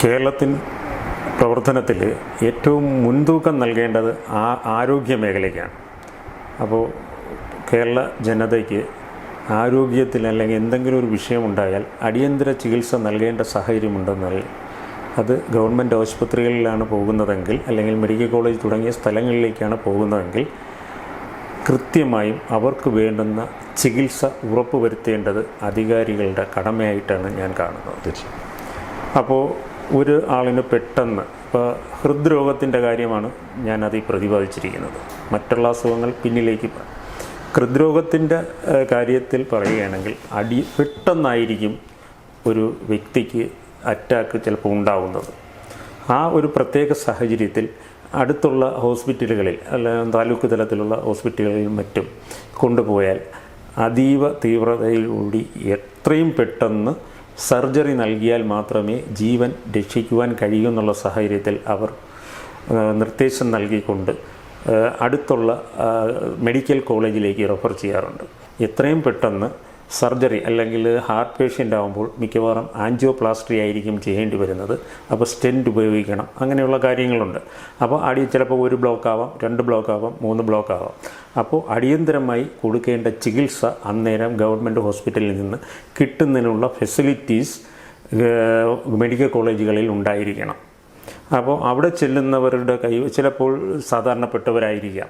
കേരളത്തിൽ പ്രവർത്തനത്തിൽ ഏറ്റവും മുൻതൂക്കം നൽകേണ്ടത് ആ ആരോഗ്യ മേഖലയ്ക്കാണ്. അപ്പോൾ കേരള ജനതയ്ക്ക് ആരോഗ്യത്തിൽ അല്ലെങ്കിൽ എന്തെങ്കിലും ഒരു വിഷയമുണ്ടായാൽ അടിയന്തര ചികിത്സ നൽകേണ്ട സാഹചര്യമുണ്ടെന്നാൽ അത് ഗവൺമെന്റ് ആശുപത്രികളിലാണ് പോകുന്നതെങ്കിൽ അല്ലെങ്കിൽ മെഡിക്കൽ കോളേജ് തുടങ്ങിയ സ്ഥലങ്ങളിലേക്കാണ് പോകുന്നതെങ്കിൽ കൃത്യമായും അവർക്ക് വേണ്ടുന്ന ചികിത്സ ഉറപ്പുവരുത്തേണ്ടത് അധികാരികളുടെ കടമയായിട്ടാണ് ഞാൻ കാണുന്നത്. അപ്പോൾ ഒരു ആളിന് പെട്ടെന്ന് ഇപ്പോൾ ഹൃദ്രോഗത്തിന്റെ കാര്യമാണ് അതിൽ പ്രതിപാദിച്ചിരിക്കുന്നത്. മറ്റുള്ള അസുഖങ്ങൾ പിന്നിലേക്ക് ഹൃദ്രോഗത്തിന്റെ കാര്യത്തിൽ പറയുകയാണെങ്കിൽ അടി പെട്ടെന്നായിരിക്കും ഒരു വ്യക്തിക്ക് അറ്റാക്ക് ചിലപ്പോൾ ഉണ്ടാവുന്നത്. ആ ഒരു പ്രത്യേക സാഹചര്യത്തിൽ അടുത്തുള്ള ഹോസ്പിറ്റലുകളിൽ അല്ല താലൂക്ക് തലത്തിലുള്ള ഹോസ്പിറ്റലുകളിലും മറ്റും കൊണ്ടുപോയാൽ അതീവ തീവ്രതയിലൂടി എത്രയും പെട്ടെന്ന് സർജറി നൽകിയാൽ മാത്രമേ ജീവൻ രക്ഷിക്കുവാൻ കഴിയൂ എന്നുള്ള സാഹചര്യത്തിൽ അവർ നിർദ്ദേശം നൽകിക്കൊണ്ട് അടുത്തുള്ള മെഡിക്കൽ കോളേജിലേക്ക് റെഫർ ചെയ്യാറുണ്ട്. എത്രയും പെട്ടെന്ന് സർജറി അല്ലെങ്കിൽ ഹാർട്ട് പേഷ്യന്റ് ആകുമ്പോൾ മിക്കവാറും ആൻജിയോപ്ലാസ്റ്റി ആയിരിക്കും ചെയ്യേണ്ടി വരുന്നത്. അപ്പോൾ സ്റ്റെന്റ് ഉപയോഗിക്കണം. അങ്ങനെയുള്ള കാര്യങ്ങളുണ്ട്. അപ്പോൾ അടി ചിലപ്പോൾ ഒരു ബ്ലോക്ക് ആവാം രണ്ട് ബ്ലോക്ക് ആവാം മൂന്ന് ബ്ലോക്ക് ആവാം. അപ്പോൾ അടിയന്തരമായി കൊടുക്കേണ്ട ചികിത്സ അന്നേരം ഗവൺമെന്റ് ഹോസ്പിറ്റലിൽ നിന്ന് കിട്ടുന്നതിനുള്ള ഫെസിലിറ്റീസ് മെഡിക്കൽ കോളേജുകളിൽ ഉണ്ടായിരിക്കണം. അപ്പോൾ അവിടെ ചെല്ലുന്നവരുടെ കൈ ചിലപ്പോൾ സാധാരണപ്പെട്ടവരായിരിക്കാം.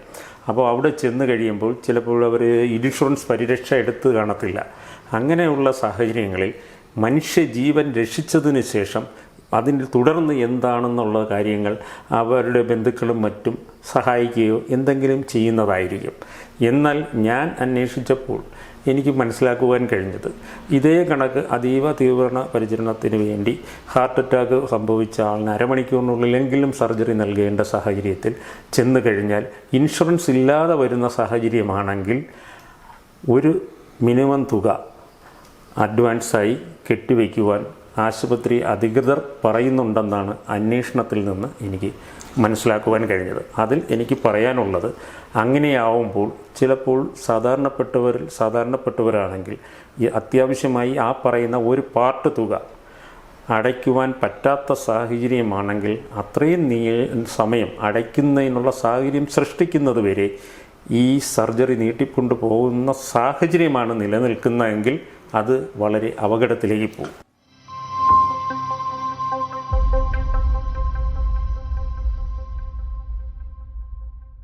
അപ്പോൾ അവിടെ ചെന്ന് കഴിയുമ്പോൾ ചിലപ്പോൾ അവർ ഇൻഷുറൻസ് പരിരക്ഷ എടുത്ത് കാണത്തില്ല. അങ്ങനെയുള്ള സാഹചര്യങ്ങളിൽ മനുഷ്യജീവൻ രക്ഷിച്ചതിന് ശേഷം അതിന് തുടർന്ന് എന്താണെന്നുള്ള കാര്യങ്ങൾ അവരുടെ ബന്ധുക്കളും മറ്റും സഹായിക്കുകയോ എന്തെങ്കിലും ചെയ്യുന്നതായിരിക്കും. എന്നാൽ ഞാൻ അന്വേഷിച്ചപ്പോൾ എനിക്ക് മനസ്സിലാക്കുവാൻ കഴിഞ്ഞത് ഇതേ കണക്ക് അതീവ തീവ്രണ പരിചരണത്തിന് വേണ്ടി ഹാർട്ട് അറ്റാക്ക് സംഭവിച്ച ആളിന് അരമണിക്കൂറിനുള്ളിലെങ്കിലും സർജറി നൽകേണ്ട സാഹചര്യത്തിൽ ചെന്ന് കഴിഞ്ഞാൽ ഇൻഷുറൻസ് ഇല്ലാതെ വരുന്ന സാഹചര്യമാണെങ്കിൽ ഒരു മിനിമം തുക അഡ്വാൻസായി കെട്ടിവയ്ക്കുവാൻ ആശുപത്രി അധികൃതർ പറയുന്നുണ്ടെന്നാണ് അന്വേഷണത്തിൽ നിന്ന് എനിക്ക് മനസ്സിലാക്കുവാൻ കഴിഞ്ഞത്. അതിൽ എനിക്ക് പറയാനുള്ളത് അങ്ങനെയാവുമ്പോൾ ചിലപ്പോൾ സാധാരണപ്പെട്ടവരിൽ സാധാരണപ്പെട്ടവരാണെങ്കിൽ ഈ അത്യാവശ്യമായി ആ പറയുന്ന ഒരു പാർട്ട് തുക അടയ്ക്കുവാൻ പറ്റാത്ത സാഹചര്യമാണെങ്കിൽ അത്രയും നീ സമയം അടയ്ക്കുന്നതിനുള്ള സാഹചര്യം സൃഷ്ടിക്കുന്നത് വരെ ഈ സർജറി നീട്ടിക്കൊണ്ടു പോകുന്ന സാഹചര്യമാണ് നിലനിൽക്കുന്നതെങ്കിൽ അത് വളരെ അപകടത്തിലേക്ക് പോകും.